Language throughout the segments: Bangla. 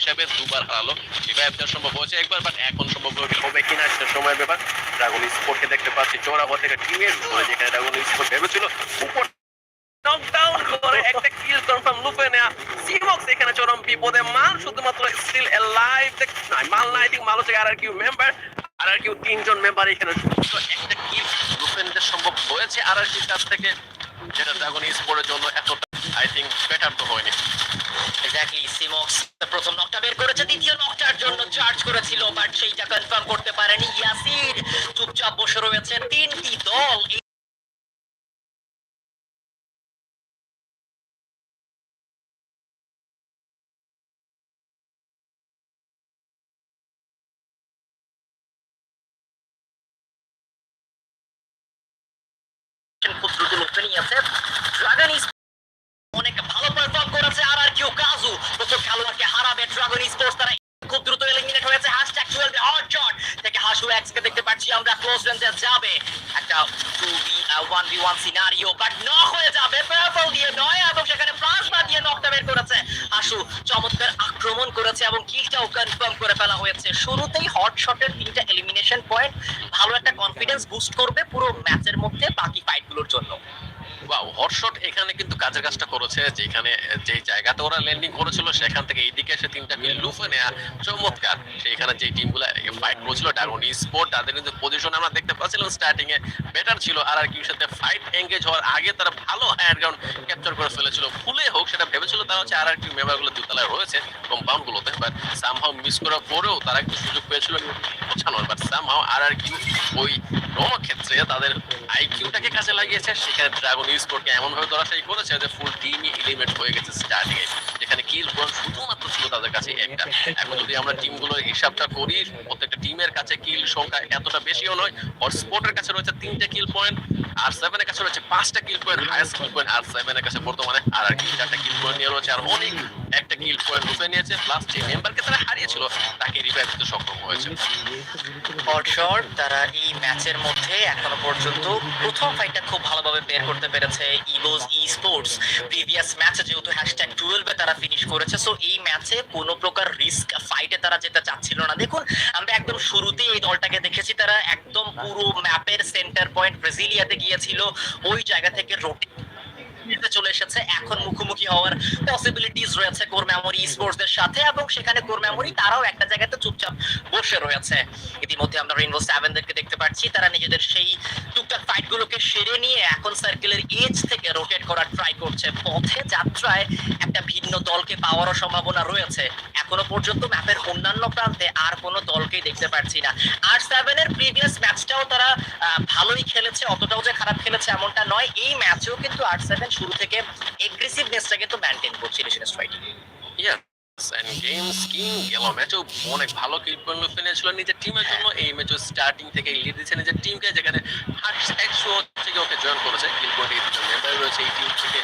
হিসাবে দুবার হারালো। দেওয়া সম্ভব হয়েছে একবার বাট এখন সম্ভব হবে কিনা সেটা সময়ের ব্যাপার। ড্রাগন স্পোর্টকে দেখতে পাচ্ছি চোরাগো থেকে টিমের ধরে যেখানে ড্রাগন স্পোর্ট ভেবেছিল উপর একটা এখানে শুধুমাত্র স্টিল মাল মাল আর আর মেম্বার আর তিনজন মেম্বার এখানে একটা নিতে সম্ভব হয়েছে আর থেকে, যেটা ড্রাগন স্পোর্টের জন্য এতটা আই থিঙ্ক বেটার তো হয়নি এক্স্যাক্টলি সিমক্স প্রথম নকটা বের করেছে, দ্বিতীয় নকটার জন্য চার্জ করেছিল বাট সেইটা কনফার্ম করতে পারেনি ইয়াসির চুপচাপ বসে রয়েছে তিনটি দল। এই খুব দ্রুত লুপে নিয়েছে ড্রাগন অনেক ভালো পারফর্ম করেছে আর আর কিউ কাজু প্রথম খেলোয়াড়কে হারাবে ড্রাগন স্পোর্টস তারা খুব দ্রুত এলিমিনেট হয়েছে হ্যাশট্যাগ 12 হট শট থেকে হাসু এক্স কে দেখতে পাচ্ছি আমরা ক্লোজ রেঞ্জে যাবে একটা 2v 1v1 scenario but knock হয়ে যাবে। পেপল দিয়ে নয়, এবং সেখানে প্লাজমা দিয়ে নকটা বের করেছে। আশু চমৎকার আক্রমণ করেছে, এবং কিলটাও কনফার্ম করে ফেলা হয়েছে। শুরুতেই হট শটের তিনটা এলিমিনেশন পয়েন্ট কনফিডেন্স বুস্ট করবে পুরো ম্যাচের মধ্যে বাকি ফাইটগুলোর জন্য। ওয়াও হটশট এখানে কিন্তু কাজের কাজটা করেছে, যেখানে যে জায়গাতে ওরা ল্যান্ডিং করেছিল, সেখান থেকে এইদিকে এসে তিনটা মিল লুফে নেয়া চমৎকার। সেইখানে যে টিমগুলো ফাইট করেছিল ড্রাগন স্পোর্ট তাদের কিন্তু পজিশন আমরা দেখতে পাচ্ছিলাম স্টার্টিং এ বেটার ছিল। আর আর কিউর সাথে ফাইট এঙ্গেজ হওয়ার আগে তারা ভালো হায়ার গ্রাউন্ড ক্যাপচার করে ফেলেছিল। ভুলে হোক, সেটা ভেবেছিল তারা হচ্ছে আর আর কিউ মেম্বারগুলো দুতলায় রয়েছে কম্পাউন্ড গুলোতে বাট সামহাও মিস করার পরেও তারা একটু সুযোগ পেয়েছিল পৌঁছানোর। But somehow R R Q ওই রণক্ষেত্রে তাদের আইকিউটাকে কাজে লাগিয়েছে। সেখানে ড্রাগন স্পোর্টকে এমন ভাবে ধরাশায়ী করেছে যে ফুল টিমই এলিমেন্ট হয়ে গেছে স্টার্টিং এ যেখানে কিল পয়েন্ট শুধুমাত্র ছিল তাদের কাছে একটা। এখন যদি আমরা টিমগুলোর হিসাবটা করি প্রত্যেকটা টিমের কাছে কিল সংখ্যা এতটা বেশিও নয় আর স্পোর্টের কাছে রয়েছে তিনটে কিল পয়েন্ট আর সেভেনের কাছে রয়েছে পাঁচটা kill point highest kill point আর সেভেনের কাছে বর্তমানে আর আর কিল চারটা কিল পয়েন্ট নিয়ে রয়েছে আর অনেক একটা কিল পয়েন্ট রূপে নিয়েছে। প্লাস যে মেম্বারকে তারা হারিয়েছিল তাকে রিভাইভ দিতে সক্ষম হয়েছে। হটশট তারা এই ম্যাচের মধ্যে এখনও পর্যন্ত প্রথম ফাইটটা খুব ভালোভাবে বের করতে পেরেছে ইভোস ই স্পোর্টস প্রিভিয়াস ম্যাচে যেহেতু হ্যাশট্যাগ টুয়েলভে তারা ফিনিশ করেছে। সো এই ম্যাচে কোনো প্রকার রিস্ক ফাইটে তারা যেতে চাচ্ছিল না। দেখুন, আমরা একদম শুরুতেই এই দলটাকে দেখেছি। তারা একদম পুরো ম্যাপের সেন্টার পয়েন্ট ব্রাজিলিয়াতে গিয়েছিল। ওই জায়গা থেকে রোটেট নিতে চলে এসেছে। এখন মুখোমুখি হওয়ার পসিবিলিটিস রয়েছে কোর মেমোরি স্পোর্টসদের সাথে এবং সেখানে কোর মেমোরি তারাও একটা জায়গাতে চুপচাপ বসে রয়েছে। ইতিমধ্যে আমরা রেইনবো সেভেনদেরকে দেখতে পাচ্ছি। তারা নিজেদের সেই টুকটাক ফাইট গুলোকে সেরে নিয়ে এখন সার্কেলের এজ থেকে রোটেট করার ট্রাই করছে। পথে যাত্রায় একটা ভিন্ন দলকে পাওয়ারও সম্ভাবনা রয়েছে। এখনও পর্যন্ত ম্যাপের অন্যান্য প্রান্তে আর কোনো দলকেই দেখতে পাচ্ছি না। আর সেভেনের প্রিভিয়াস ম্যাচটাও তারা ভালোই খেলেছে, অতটাও যে খারাপ খেলেছে এমনটা নয়। এই ম্যাচেও কিন্তু আর সেভেন শুরু থেকে এগ্রেসিভনেসটাকে তো মেনটেন করছিল ইলিশনের স্ট্রাইকে ইয়েস এন্ড গেম কিং গেল ম্যাচও অনেক ভালো লুফে নিয়েছিল নিজের টিমের জন্য। এই ম্যাচও স্টার্টিং থেকে লিড দিচ্ছে নিজের টিমকে যেখানে একশো থেকে ওকে জয়েন করেছে। কিল পয়েন্ট রয়েছে এই টিম থেকে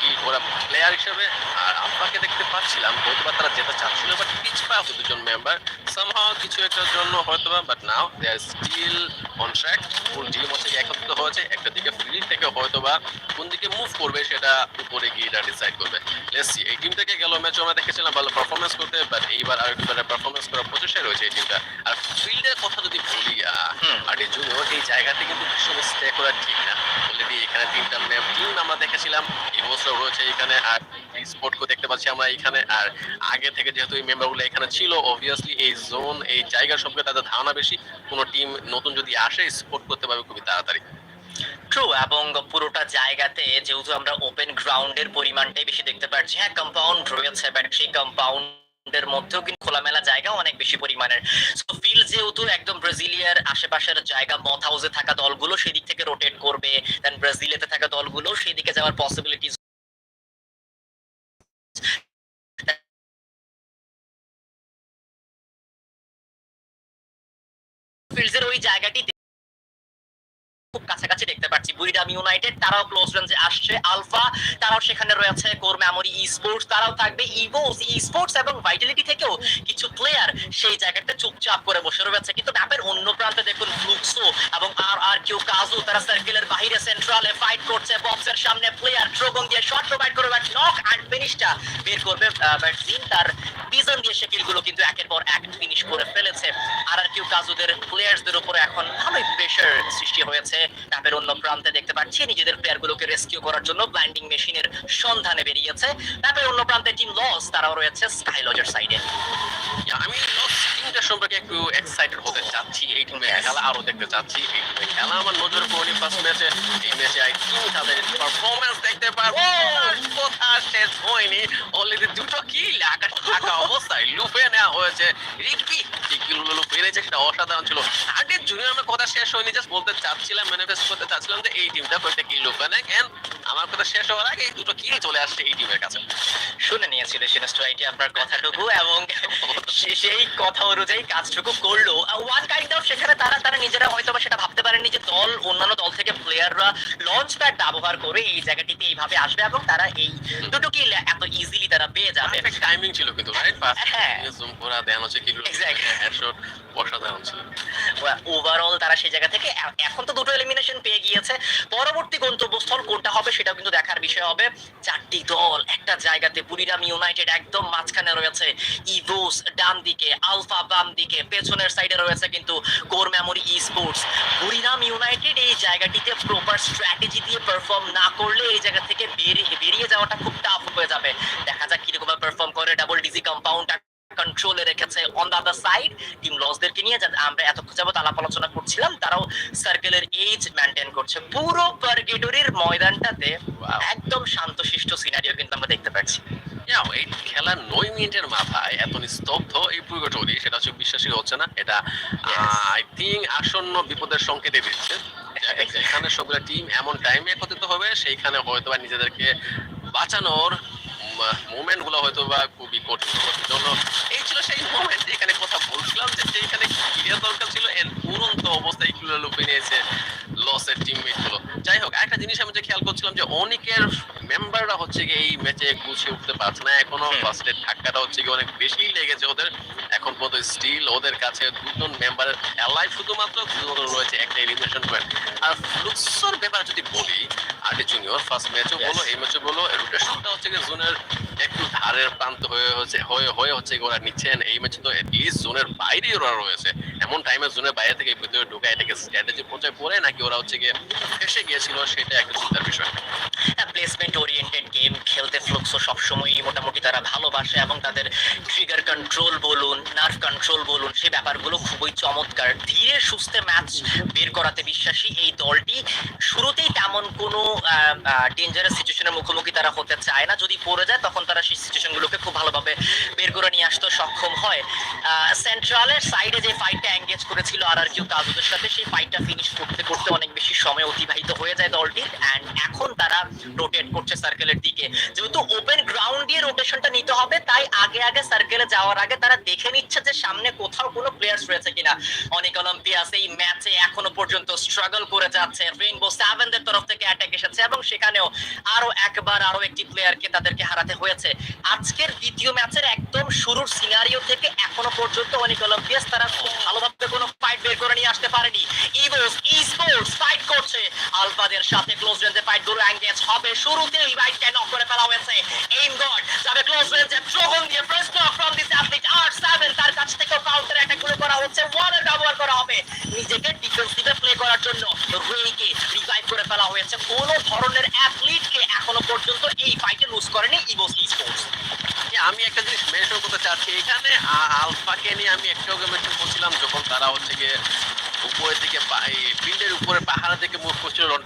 কিল করা প্লেয়ার হিসেবে আর আব্বাকে দেখতে পাচ্ছিলাম হয়তোবা তারা যেতে চাচ্ছিল বাট পিচ পা হতো দুজন মেম্বার সামহাও কিছু একটার জন্য হয়তোবা but now they are still on track full team হচ্ছে একত্রিত হয়েছে একটা দিকে ফিল্ড থেকে হয়তোবা কোন দিকে মুভ করবে সেটা উপরে গিয়ে এটা ডিসাইড করবে। লেটস সি এই টিম থেকে গেল ম্যাচ আমরা দেখেছিলাম ভালো পারফরমেন্স করতে বাট এইবার আর একটু বেটার পারফরমেন্স করার প্রচেষ্টা রয়েছে এই টিমটা আর ফিল্ডের কথা যদি বলি আর এই জুনিয়র এই জায়গাতে কিন্তু ভীষণ স্টে করা ঠিক না। অলরেডি এখানে তিনটা ম্যাপ টিম আমরা দেখেছিলাম। ইমোসরাও রয়েছে এখানে আর স্পোর্টকে দেখতে পাচ্ছি আমরা এখানে। আর আগে থেকে যেহেতু এই মেম্বারগুলো এখানে ছিল অবভিয়াসলি এই জোন এই জায়গা সম্পর্কে তাদের ধারণা বেশি। কোনো টিম নতুন যদি আসে স্পোর্ট করতে পারবে খুবই তাড়াতাড়ি। ট্রু এবং পুরোটা জায়গাতে যেহেতু আমরা ওপেন গ্রাউন্ডের পরিমাণটাই বেশি দেখতে পাচ্ছি। হ্যাঁ কম্পাউন্ড রয়েছে বাট সেই কম্পাউন্ডের মধ্যেও কিন্তু খোলামেলা জায়গা অনেক বেশি পরিমাণের। সো ফিল্ড যেহেতু একদম ব্রাজিলিয়ার আশেপাশের জায়গা মথ হাউসে থাকা দলগুলো সেদিক থেকে রোটেট করবে দেন ব্রাজিলিয়াতে থাকা দলগুলো সেদিকে যাওয়ার পসিবিলিটিস ফিল্ডসের ওই জায়গাটি খুব কাছাকাছি দেখতে পাচ্ছি। বুইরাম ইউনাইটেড, তারাও ক্লোজ রেঞ্জে আসছে। আলফা, তারাও সেখানে রয়েছে। কোর মেমোরি ই স্পোর্টস তারাও থাকবে। ইভোস ই স্পোর্টস এবং ভাইটালিটি থেকেও কিছু প্লেয়ার সেই জায়গাটা চুপচাপ করে বসে রয়েছে। কিন্তু ম্যাপের অন্য প্রান্তে দেখুন ফ্লুক্সো এবং আর আর কিউ কাজু তারা সার্কেলের বাইরে সেন্ট্রালে ফাইট করছে। বক্সের সামনে প্লেয়ার ড্রোগন দিয়ে শট প্রোভাইড করে বাট নক অ্যান্ড ফিনিশটা বের করবে বাট জিন তার ভিশন দিয়ে সে কিলগুলো কিন্তু একের পর এক ফিনিশ করে ফেলেছে। আর আর কিউ কাজুদের প্লেয়ার্সদের উপরে প্রেশার সৃষ্টি হয়েছে ট্যাপের অন্য প্রান্তে দেখতে পাচ্ছি। নিজেদের প্লেয়ারগুলোকে রেস্কিউ করার জন্য ব্লাইন্ডিং মেশিনের সন্ধানে বেরিয়েছে। তারপরে অন্য প্রান্তে টিম লস তারাও রয়েছে স্কাই লজের সাইডে আমি সম্পর্কে একটু এক্সাইটেড হতে চাচ্ছি এই টিমে খেলা আরও দেখতে চাচ্ছি এই টিমে খেলা। আমার নজরে পড়েনি ফার্স্ট ম্যাচে। এই ম্যাচে আই থিঙ্ক তাদের পারফরম্যান্স দেখতে পারব। কথা শেষ হয়নি? অলরেডি দুটো কিল আকাশ থাকা অবস্থায় লুপে নেওয়া হয়েছে। রিকবি যে কিলগুলো লুপে সেটা অসাধারণ ছিল। আগে জুনিয়র আমার কথা শেষ হয়নি জাস্ট বলতে চাচ্ছিলাম ম্যানিফেস্ট করতে চাচ্ছিলাম যে এই টিমটা কয়েকটা কিল লুপে নেয়। আমার কথা শেষ হওয়ার আগে দুটো কিল চলে আসছে এই টিমের কাছে। শুনে নিয়েছিল সিনেস্ট্রাইটি আপনার কথাটুকু এবং সেই কথা অনুযায়ী কাজটুকু করল। ওয়ান কাইন্ড অফ সেখানে তারা তারা নিজেরা হয়তো বা সেটা ভাবতে পারেননি যে দল অন্যান্য দল থেকে প্লেয়াররা লঞ্চ প্যাড ব্যবহার করে এই জায়গাটিতে এইভাবে আসবে এবং তারা এই দুটো কিল এত ইজিলি তারা পেয়ে যাবে। টাইমিং ছিল কিন্তু রাইট হ্যাঁ। জুম করা দেন হচ্ছে কি Exactly. ওভারঅল তারা সেই জায়গা থেকে এখন তো দুটো এলিমিনেশন পেয়ে গিয়েছে। পরবর্তী গন্তব্যস্থল কোনটা হবে সেটাও কিন্তু দেখার বিষয় হবে। চারটি দল, একটা জায়গাতে বুড়িরাম ইউনাইটেড একদম মাঝখানে রয়েছে। ইভোস ডান দিকে, আলফা বাম দিকে, পেছনের সাইডে রয়েছে কিন্তু core memory esports Buriram United এই জায়গাটিতে প্রপার স্ট্র্যাটেজি দিয়ে পারফর্ম না করলে এই জায়গা থেকে বেরিয়ে বেরিয়ে যাওয়াটা খুব টাফ হয়ে যাবে। দেখা যাক কীরকম পারফর্ম করে ডাবল ডিজি কম্পাউন্ড কন্ট্রোলে রেখেছে on the other side team লসদেরকে নিয়ে যা আমরা এত যাবত আলাপ আলোচনা করছিলাম তারাও সার্কেলের এজ মেনটেন করছে। পুরো পার্গেটরির ময়দানটাতে একদম শান্তশিষ্ট সিনারিও কিন্তু আমরা দেখতে পাচ্ছি। ইয়া এই খেলার নয় মিনিটের মাথায় এত নিস্তব্ধ এই পুরোটরি সেটা হচ্ছে বিশ্বাসই হচ্ছে না এটা আই থিঙ্ক আসন্ন বিপদের সংকেতে দিচ্ছে যেখানে সবগুলো টিম এমন টাইমে একত্রিত হবে সেইখানে হয়তো বা নিজেদেরকে বাঁচানোর মুভমেন্টগুলো হয়তো বা খুবই কঠিন হবে জন্য এই ছিল সেই মোমেন্ট যেখানে কথা বলছিলাম যে যেখানে ক্লিয়ার দরকার ছিল এর উড়ন্ত অবস্থায় এগুলো লুপে নিয়েছে লসের টিমমেটগুলো। যাই হোক একটা জিনিস আমি যে খেয়াল করছিলাম যে অনেকের মেম্বাররা হচ্ছে কি এই ম্যাচে গুছিয়ে উঠতে পারছে না। এখনও হুম। ফার্স্ট এর ধাক্কাটা হচ্ছে কি অনেক বেশি লেগেছে ওদের। এখন পর্যন্ত স্টিল ওদের কাছে দুজন মেম্বার অ্যালাইভ শুধুমাত্র শুধুমাত্র রয়েছে একটা এলিমিনেশন পয়েন্ট আর ফ্লুক্সর ব্যাপার যদি বলি আর্টি জুনিয়র ফার্স্ট ম্যাচও বলো এই ম্যাচও বলো রোটেশনটা হচ্ছে কি জোনের একটু ধারের প্রান্ত হয়ে হচ্ছে হয়ে হয়ে হচ্ছে ওরা নিচ্ছেন এই ম্যাচে তো এটলিস্ট জোনের বাইরে ওরা রয়েছে। এমন টাইমে জোনের বাইরে থেকে ভিতরে ঢোকা এটাকে স্ট্র্যাটেজি পর্যায়ে পড়ে নাকি ওরা হচ্ছে গিয়ে ফেসে গিয়েছিল সেটা একটা চিন্তার বিষয়। প্লেসমেন্ট ওরিয়েন্টেড গেম খেলতে ফ্লুক্সও সবসময়ই মোটামুটি তারা ভালোবাসে এবং তাদের ট্রিগার কন্ট্রোল বলুন নার্ভ কন্ট্রোল বলুন সেই ব্যাপারগুলো খুবই চমৎকার। ধীরে সুস্থে ম্যাচ বের করাতে বিশ্বাসী এই দলটি। শুরুতেই তেমন কোনো ডেঞ্জারাস সিচুয়েশনের মুখোমুখি তারা হতে চায় না। যদি পড়ে যায়, তখন তারা সেই সিচুয়েশনগুলোকে খুব ভালোভাবে বের করে নিয়ে আসতে সক্ষম হয়। সেন্ট্রালের সাইডে যে ফাইটটা এঙ্গেজ করেছিল আর আর কিউ কাজুদের সাথে, সেই ফাইটটা ফিনিশ করতে করতে অনেক বেশি সময় অতিবাহিত হয়ে যায় দলটির। অ্যান্ড এখন তারা রোটেট করছে সার্কেলের দিকে। যেহেতু ওপেন গ্রাউন্ড দিয়ে রোটেশনটা নিতে হবে, তাই আগে আগে সার্কেলে যাওয়ার আগে তারা দেখে নিচ্ছে যে সামনে কোথাও কোনো প্লেয়ার্স রয়েছে কিনা। অনেক অলিম্পিয়াস এই ম্যাচে এখনও পর্যন্ত স্ট্রাগল করে যাচ্ছে। রেইনবো সেভেনদের তরফ থেকে অ্যাটাক এসেছে এবং সেখানেও আরও একবার আরও একটি প্লেয়ারকে তাদেরকে হারাতে হয়েছে। আজকের দ্বিতীয় ম্যাচের একদম শুরুর সিনারিও থেকে এখনও পর্যন্ত অনেক অলিম্পিয়াস তারা খুব ভালোভাবে কোনো ফাইট বের করে নিয়ে আসতে পারেনি। ইভোস ই স্পোর্টস ফাইট করছে আলফাদের সাথে ক্লোজ রেঞ্জে ফাইটগুলো এঙ্গেজ হবে শুরুতেই রাইটকে নক করে ফেলা হয়েছে। এইম গড যাবে ক্লোজ রেঞ্জে ড্রগন দিয়ে first knock from this athlete আর 7 তার কাছ থেকে কাউন্টার অ্যাটাকগুলো করা হচ্ছে। ওয়ালের ব্যবহার করা হবে। নিজেকে ডিফেন্সিভে প্লে করার জন্য রেইকে রিভাইভ করে ফেলা হয়েছে। কোন ধরনের অ্যাথলিটকে এখনও পর্যন্ত এই ফাইটে লুজ করেনি ইভোস স্পোর্টস আমি একটা জিনিস মেনশন করতে চাচ্ছি। এখানে আলফাকে নিয়ে আমি একটু মেনশন করছিলাম যখন তারা হচ্ছে গিয়ে উপরের দিকে ফিল্ডের উপরে পাহাড়ের দিকে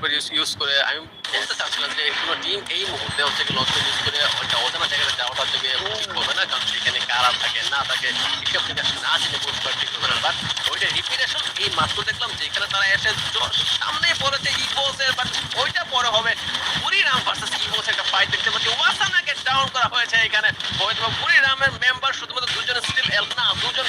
করছিল ইউজ করে, আমি বলতে চাচ্ছিলাম যে কোনো টিম এই মুহূর্তে হচ্ছে গিয়ে লঞ্চ ইউজ করে ওইটা অজানা জায়গাতে যাওয়াটা গিয়ে ঠিক হবে না, কারণ সেখানে কারা থাকে, না থাকে এসব থেকে না জেনে বুঝতে পারে ঠিক হবে না বাট ওইটা রিপিটেশন এই মাত্র দেখলাম যেখানে তারা এসে সামনে পড়েছে ইভোসের বাট ওইটা পরে হবে বুড়িরাম ভার্সেস ইভোস একটা ফাইট দেখতে পাচ্ছি। ওয়াসানাকে ডাউন করা হয়েছে এখানে। হয়তো বুড়িরামের মেম্বার শুধুমাত্র দুজন স্টিল এল না, দুজন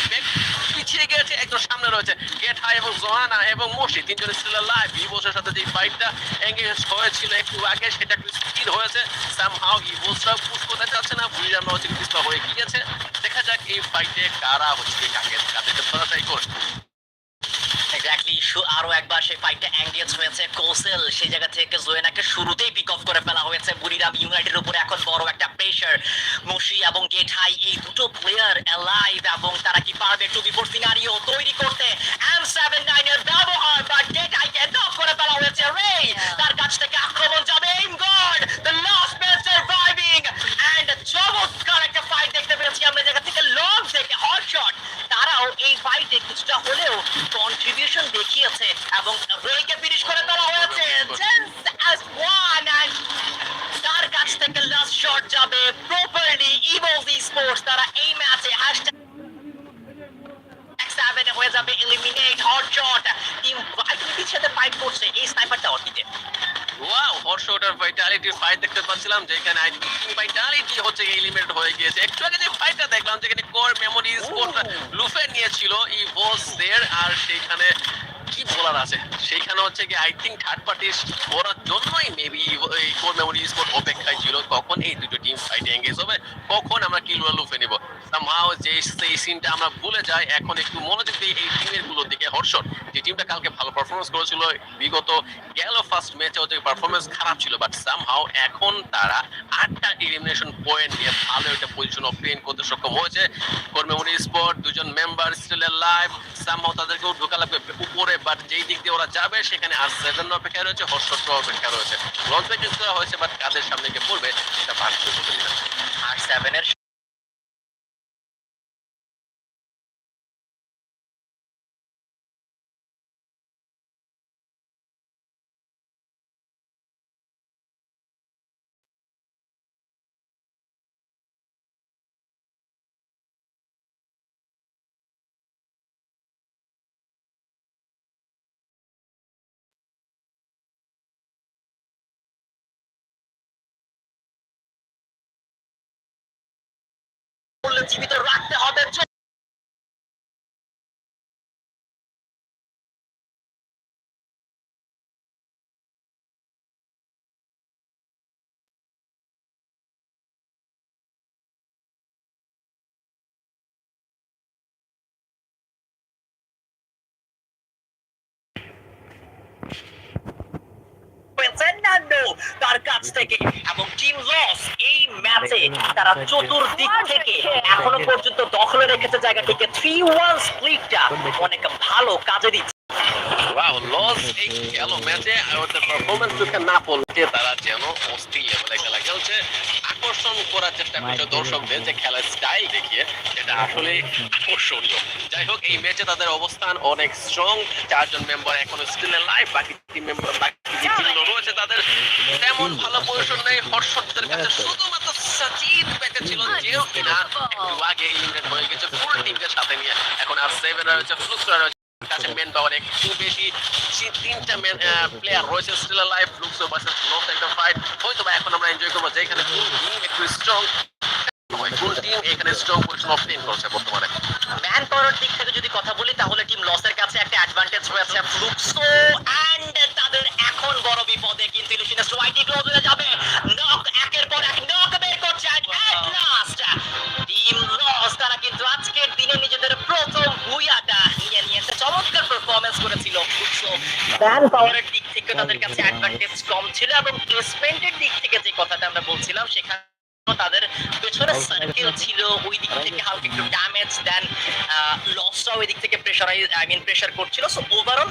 একজন সামনে রয়েছে গেট হাই এবং জোহানা এবং মসি তিনজন স্টিল লাইভ ইবোসের সাথে যে ফাইটটা এঙ্গেজ হয়েছিল একটু আগে, সেটা একটু স্থির হয়েছে। সামহাও ইবোসরা পুশ করতে চাচ্ছে না বুড়িরামরা হচ্ছে পিছপা হয়ে গিয়েছে। দেখা যাক এই ফাইটে কারা হচ্ছে কাকে কাদের ধরা ট্রাই করে এক্স্যাক্টলি সু- আরও একবার সেই ফাইটটা অ্যাঙ্গেজ হয়েছে কোসেল সেই জায়গা থেকে জোয়েনাকে শুরুতেই পিক অফ করে ফেলা হয়েছে বুড়িরাম ইউনাইটেডের উপরে। এখন বড় একটা প্রেশার মুশি এবং গেঠাই এই দুটো প্লেয়ার অ্যালাইভ এবং তারা কি পারবে টু বিফোর সিনারিও তৈরি করতে? এম সেভেন নাইনের ব্যবহার বা গেঠাইকে নক করে ফেলা হয়েছে। রে তার কাছ থেকে আক্রমণ যাবে in god the last man surviving and চমৎকার একটা ফাইট দেখতে পেরেছি আমরা জায়গা থেকে লং থেকে হট শট তারাও এই ফাইটে কিছুটা হলেও কন্ট্রিবিউশন দেখিয়েছে এবং রেকে ফিনিশ করে ফেলা হয়েছে জাস্ট অ্যাজ ওয়ান এন্ড তার কাছ থেকে লাস্ট শট যাবে প্রপারলি ইভোস স্পোর্টস তারা এই ম্যাচে হ্যাশট্যাগ সেভেনে হয়ে যাবে এলিমিনেট হট শট টিম ভাইটালিটির সাথে ফাইট করছে এই ওয়াও অর্কিটে ওটার ভাইটালিটির ফাইট দেখতে পাচ্ছিলাম যেখানে আই ভাইটালিটি হচ্ছে এলিমিনেট হয়ে গিয়েছে। একটু আগে যে ফাইটটা দেখলাম যেখানে কোর মেমোরি স্পোর্ট লুফে নিয়েছিল ই ওয়াজ দেয়ার আর সেইখানে কি বলার আছে। সেইখানে হচ্ছে কি আই থিঙ্ক থার্ড পার্টি করার জন্যই মেবি এই কোর মেমোরি স্পোর্ট অপেক্ষায় ছিল। কখন এই দুটো টিম ফাইটে এঙ্গেজ হবে। কখন আমরা কিলুয়া লুফে নিব? সামহাও যে সেই সিনটা আমরা ভুলে যাই, এখন একটু মনোযোগ দিই এই টিমেরগুলোর দিকে হর্ষণ। যে টিমটা কালকে ভালো পারফরমেন্স করেছিল, বিগত গেল ফার্স্ট ম্যাচে ওদের পারফরমেন্স খারাপ ছিল বাট সামহাও এখন তারা আটটা এলিমিনেশন পয়েন্ট নিয়ে ভালো একটা পজিশন অবটেইন করতে সক্ষম হয়েছে। কর্মেমনি স্পোর্ট দুজন মেম্বার স্টিল লাইভ সামহাও তাদেরকেও ঢোকা লাগবে উপরে বাট যেই দিক দিয়ে ওরা যাবে, সেখানে আর সেভেন অপেক্ষা রয়েছে হর্ষণ অপেক্ষা রয়েছে। লঞ্চ হয়েছে বাট কাদের সামনে গিয়ে পড়বে, সেটা ভাগ আর সেভেনের জীবিত তার কাছ থেকে এবং টিম লস এই ম্যাচে তারা চতুর্দিক থেকে এখনও পর্যন্ত দখলে রেখেছে জায়গাটিকে। থ্রি ওয়ান স্প্লিটটা অনেক ভালো কাজে দিচ্ছে। ওয়াও লস এই গেল ম্যাচে ওদের পারফরমেন্স দেখে না বলছে তারা যেন অস্থির লেভেলে খেলা খেলছে আকর্ষণ করার চেষ্টা করছে দর্শকদের যে খেলার স্টাইল দেখিয়ে সেটা আসলে আকর্ষণীয়। যাই হোক এই ম্যাচে তাদের অবস্থান অনেক স্ট্রং চারজন মেম্বার এখনও স্টিল লাইভ বাকি টিম মেম্বার বাকি যে টিমগুলো রয়েছে তাদের তেমন ভালো পজিশন নেই। হর্ষদের কাছে শুধুমাত্র সচিন বেঁচে ছিল যেও কিনা একটু আগে এলিমিনেট হয়ে গেছে ফুল টিমকে সাথে নিয়ে এখন আর সেভেন রয়েছে ফ্লুক্স রয়েছে। কাছে মেন পাওয়ার একটু বেশি। তিনটা মেন প্লেয়ার রয়েছে স্টিল লাইফ লুকসো ভার্সেস লোস একটা ফাইট হয়তো বা এখন আমরা এনজয় করব যেখানে টিম একটু স্ট্রং ফুল টিম এখানে স্ট্রং পজিশন অবটেইন করছে বর্তমানে। যদি কথা বলি, তাহলে টিম লসের কাছে একটা অ্যাডভান্টেজ রয়েছে ফ্লুক্সো এন্ড তাদের এখন বড় বিপদে কিন্তু ইলিশিনাস ওয়াইটি ক্লোজ হয়ে যাবে। ম্যান পাওয়ারের দিক থেকে তাদের কাছে অ্যাডভান্টেজ কম ছিল এবং প্লেসমেন্টের দিক থেকে যে কথাটা আমরা বলছিলাম সেখানে তাদের পেছনে সার্কেল ছিল ওই দিক থেকে হালকা একটু ড্যামেজ দেন লসটা ওই দিক থেকে প্রেশারাইজ আই মিন প্রেশার করছিল। সো ওভারঅল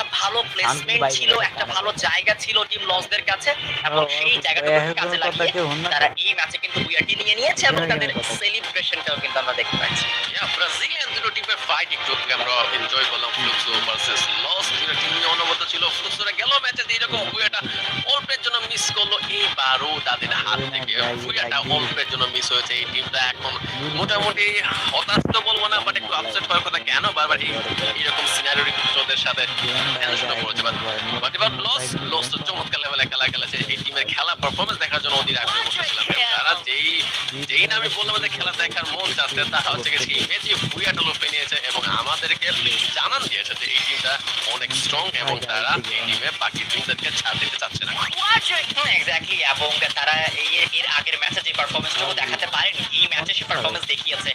একটা ভালো প্লেসমেন্ট ছিল একটা ভালো জায়গা ছিল টিম লসদের কাছে। এবং সেই জায়গাটাকে কাজে লাগিয়ে তারা এই ম্যাচে কিন্তু বুয়াটি নিয়ে নিয়েছে এবং তাদের সেলিব্রেশনটাও কিন্তু আমরা দেখতে পাচ্ছি। ব্রাজিলিয়ান দুটো টিমের ফাইট একটু আমরা এনজয় করলাম ফ্লুক্সো ভার্সেস লস দুটো টিম নিয়ে অনুমত ছিল। ফ্লুক্সোরা গেল ম্যাচে এইরকম বুয়াটা অল্পের জন্য মিস করল। এইবারও তাদের হাত থেকে বুয়াটা অল্পের জন্য মিস হয়েছে। এই টিমটা এখন মোটামুটি হতাশ তো বলব না বাট একটু আপসেট হওয়ার কথা। কেন বারবার এই এরকম সিনারিও ওদের সাথে বাট এবার লস লস তো চমৎকার লেভেলে খেলা খেলেছে। এই টিমের খেলা পারফরমেন্স দেখার জন্য অধীর আগ্রহে বসেছিলাম তারা যেই যেই নামে বললাম যে খেলা দেখার মন চাচ্ছে তা হচ্ছে গেছে এই ম্যাচে বুয়াটা লোপে নিয়েছে এবং আমাদেরকে জানান দিয়েছে যে এই টিমটা অনেক স্ট্রং এবং তারা এই টিমে বাকি টিমদেরকে ছাড় দিতে চাচ্ছে না। এক্স্যাক্টলি এবং তারা এর এর আগের ম্যাচে যে পারফরমেন্সটুকু দেখাতে পারেনি এই ম্যাচে সে পারফরমেন্স দেখিয়েছে।